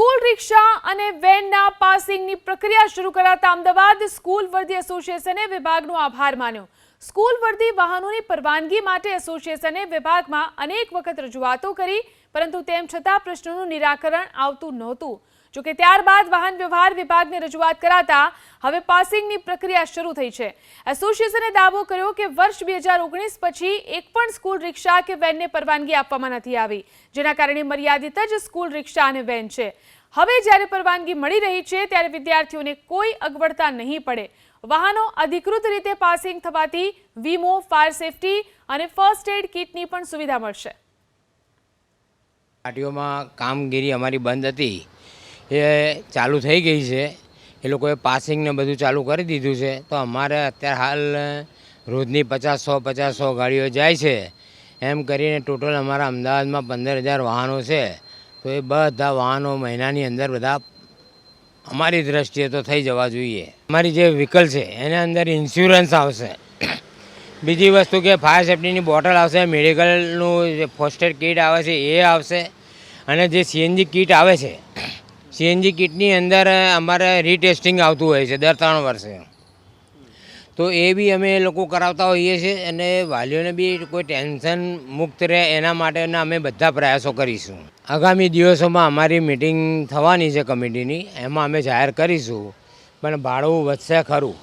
School રિક્ષા અને વેનના પાસિંગની પ્રક્રિયા શરૂ કરાતા અમદાવાદ સ્કૂલ વર્દી એસોસિએશને વિભાગનો આભાર માન્યો. સ્કૂલ વર્દી વાહનોની પરવાનગી માટે એસોસિએશને વિભાગમાં અનેક વખત રજૂઆતો કરી, પરંતુ તેમ છતાં પ્રશ્નોનું નિરાકરણ આવતું નહોતું. જોકે ત્યારબાદ વાહન વ્યવહાર વિભાગને રજૂઆત કરાતા હવે પાસિંગની પ્રક્રિયા શરૂ થઈ છે. એસોસિએશને દાવો કર્યો કે વર્ષ બે હજાર ઓગણીસ પછી એક પણ સ્કૂલ રિક્ષા કે વેનને પરવાનગી આપવામાં નથી આવી, જેના કારણે મર્યાદિત જ સ્કૂલ રિક્ષા અને વેન છે. હવે જ્યારે પરવાનગી મળી રહી છે, ત્યારે વિદ્યાર્થીઓને કોઈ અગવડતા નહીં પડે. વાહનો અધિકૃત રીતે પાસિંગ થવાથી વીમો, ફાયર સેફટી અને ફર્સ્ટ એડ કિટની પણ સુવિધા મળશે. પાર્ટીઓમાં કામગીરી અમારી બંધ હતી. એ ચાલુ થઈ ગઈ છે. એ લોકોએ પાસિંગને બધું ચાલુ કરી દીધું છે. તો અમારે અત્યારે હાલ, રોજની પચાસ સો પચાસ સો ગાડીઓ જાય છે. એમ કરીને ટોટલ અમારા અમદાવાદમાં પંદર હજાર વાહનો છે. તો એ બધા વાહનો મહિનાની અંદર બધા અમારી દ્રષ્ટિએ તો થઈ જવા જોઈએ. અમારી જે વ્હીકલ છે, એના અંદર ઇન્સ્યોરન્સ આવશે. બીજી વસ્તુ કે ફાયર સેફ્ટીની બોટલ આવશે મેડિકલનું જે ફર્સ્ટ એડ કીટ આવે છે, એ આવશે. અને જે સીએનજી કીટ આવે છે સીએનજી કિટની અંદર અમારે રીટેસ્ટિંગ આવતું હોય છે દર ત્રણ વર્ષે. તો એ બી અમે લોકો કરાવતા હોઈએ છીએ અને વાલીઓને બી કોઈ ટેન્શન મુક્ત રહે એના માટેના અમે બધા પ્રયાસો કરીશું. આગામી દિવસોમાં અમારી મિટિંગ થવાની છે કમિટીની, એમાં અમે જાહેર કરીશું. પણ ભાડું વધશે ખરું.